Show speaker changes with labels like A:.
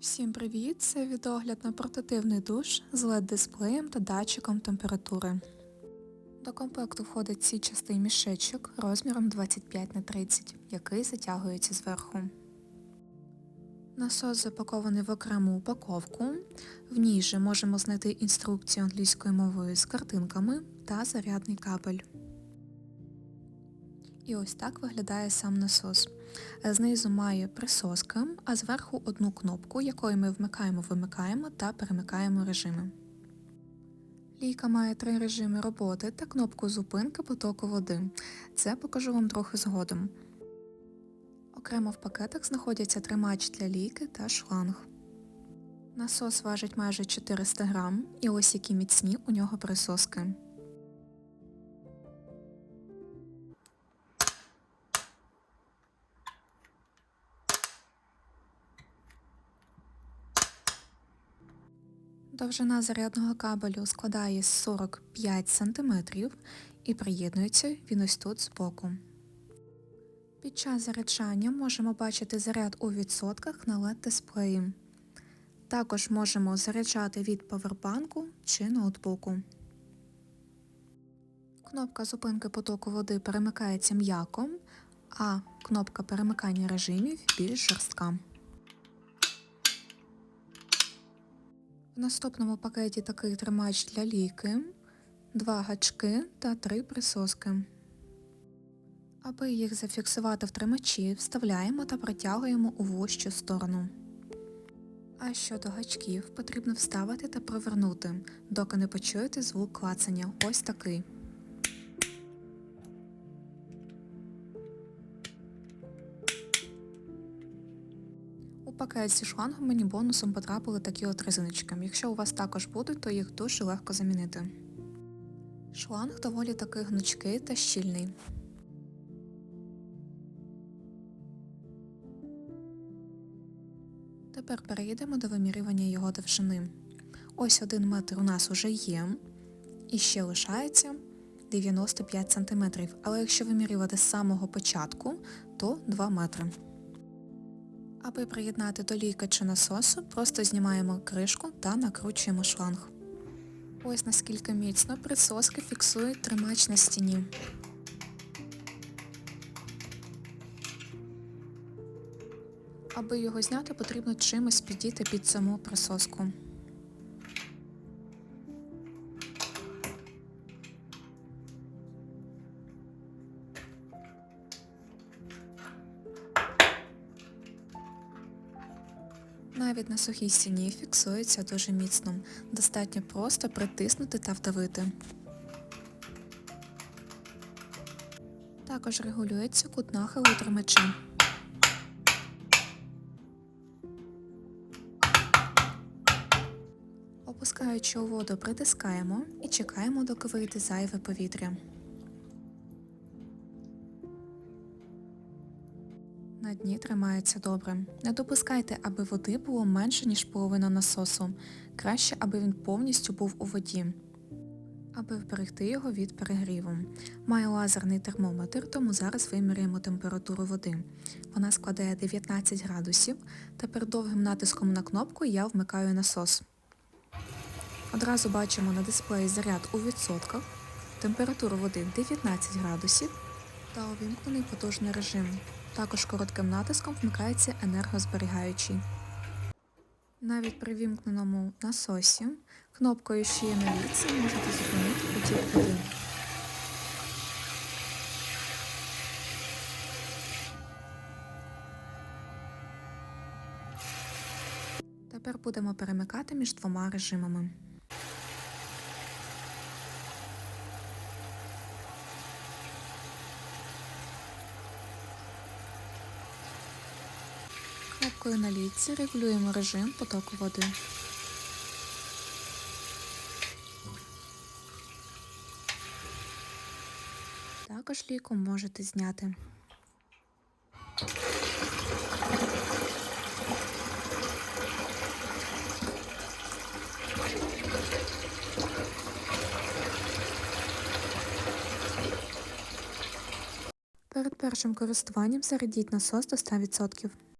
A: Всім привіт! Це відогляд на портативний душ з LED-дисплеєм та датчиком температури. До комплекту входить січастий мішечок розміром 25 на 30, який затягується зверху. Насос запакований в окрему упаковку. В ній же можемо знайти інструкцію англійською мовою з картинками та зарядний кабель. І ось так виглядає сам насос. Знизу має присоска, а зверху одну кнопку, якою ми вмикаємо-вимикаємо та перемикаємо режими. Лійка має три режими роботи та кнопку зупинки потоку води. Це покажу вам трохи згодом. Окремо в пакетах знаходяться тримач для лійки та шланг. Насос важить майже 400 грам, і ось які міцні у нього присоски. Довжина зарядного кабелю складає 45 см і приєднується він ось тут збоку. Під час заряджання можемо бачити заряд у відсотках на LED-дисплеї. Також можемо заряджати від павербанку чи ноутбуку. Кнопка зупинки потоку води перемикається м'яко, а кнопка перемикання режимів більш жорстка. В наступному пакеті такий тримач для ліки, два гачки та три присоски. Аби їх зафіксувати в тримачі, вставляємо та протягуємо у вущу сторону. А щодо гачків потрібно вставити та провернути, доки не почуєте звук клацання. Ось такий. Пакет зі шлангом мені бонусом потрапили такі от резиночки. Якщо у вас також будуть, то їх дуже легко замінити. Шланг доволі таки гнучкий та щільний. Тепер перейдемо до вимірювання його довжини. Ось один метр у нас уже є, і ще лишається 95 см, але якщо вимірювати з самого початку, то 2 метри. Аби приєднати до лійки чи насосу, просто знімаємо кришку та накручуємо шланг. Ось наскільки міцно присоски фіксують тримач на стіні. Аби його зняти, потрібно чимось підійти під саму присоску. Навіть на сухій стіні фіксується дуже міцно. Достатньо просто притиснути та вдавити. Також регулюється кут нахилу тримача. Опускаючи у воду, притискаємо і чекаємо, доки вийде зайве повітря. На дні тримається добре. Не допускайте, аби води було менше, ніж половина насосу. Краще, аби він повністю був у воді, аби вберегти його від перегріву. Має лазерний термометр, тому зараз виміряємо температуру води. Вона складає 19 градусів. Тепер довгим натиском на кнопку я вмикаю насос. Одразу бачимо на дисплеї заряд у відсотках, температуру води 19 градусів та увімкнений потужний режим. Також коротким натиском вмикається енергозберігаючий. Навіть при вімкненому насосі кнопкою є на ліці можете зупинити потік води. Тепер будемо перемикати між двома режимами. Кнопкою на літці регулюємо режим потоку води. Також ліку можете зняти. Перед першим користуванням зарядіть насос до 100%.